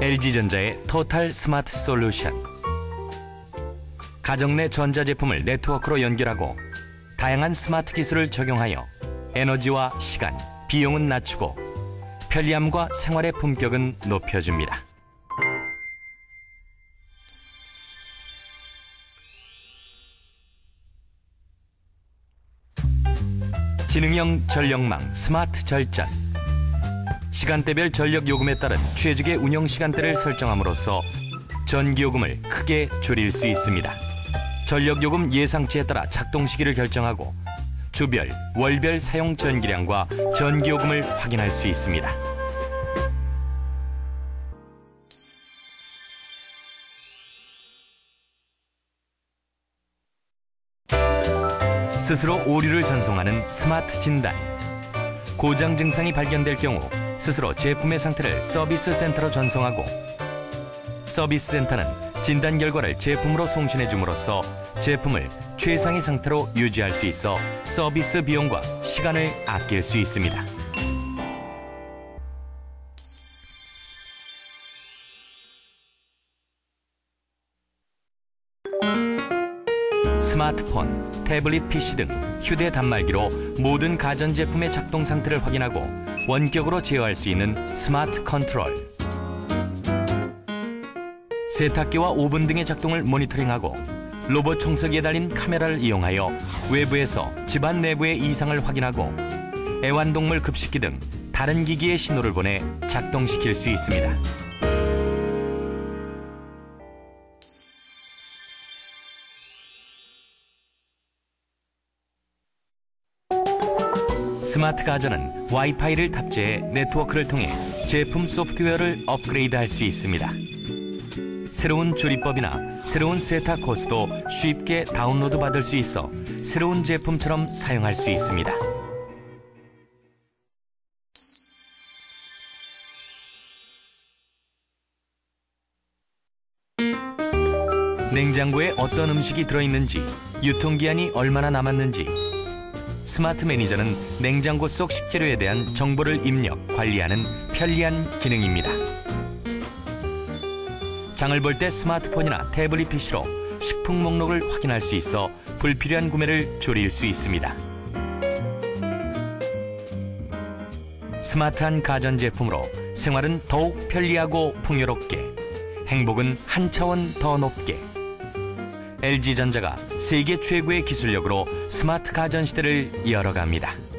LG전자의 토탈 스마트 솔루션. 가정 내 전자제품을 네트워크로 연결하고 다양한 스마트 기술을 적용하여 에너지와 시간, 비용은 낮추고 편리함과 생활의 품격은 높여줍니다. 지능형 전력망 스마트 절전 시간대별 전력 요금에 따른 최적의 운영 시간대를 설정함으로써 전기요금을 크게 줄일 수 있습니다. 전력 요금 예상치에 따라 작동 시기를 결정하고 주별, 월별 사용 전기량과 전기요금을 확인할 수 있습니다. 스스로 오류를 전송하는 스마트 진단. 고장 증상이 발견될 경우 스스로 제품의 상태를 서비스 센터로 전송하고 서비스 센터는 진단 결과를 제품으로 송신해 줌으로써 제품을 최상의 상태로 유지할 수 있어 서비스 비용과 시간을 아낄 수 있습니다. 스마트폰, 태블릿 PC 등 휴대 단말기로 모든 가전제품의 작동 상태를 확인하고 원격으로 제어할 수 있는 스마트 컨트롤. 세탁기와 오븐 등의 작동을 모니터링하고 로봇 청소기에 달린 카메라를 이용하여 외부에서 집안 내부의 이상을 확인하고 애완동물 급식기 등 다른 기기에 신호를 보내 작동시킬 수 있습니다. 스마트 가전은 와이파이를 탑재해 네트워크를 통해 제품 소프트웨어를 업그레이드할 수 있습니다. 새로운 조리법이나 새로운 세탁 코스도 쉽게 다운로드 받을 수 있어 새로운 제품처럼 사용할 수 있습니다. 냉장고에 어떤 음식이 들어있는지, 유통기한이 얼마나 남았는지, 스마트 매니저는 냉장고 속 식재료에 대한 정보를 입력, 관리하는 편리한 기능입니다. 장을 볼 때 스마트폰이나 태블릿 PC로 식품 목록을 확인할 수 있어 불필요한 구매를 줄일 수 있습니다. 스마트한 가전제품으로 생활은 더욱 편리하고 풍요롭게, 행복은 한 차원 더 높게. LG전자가 세계 최고의 기술력으로 스마트 가전 시대를 열어갑니다.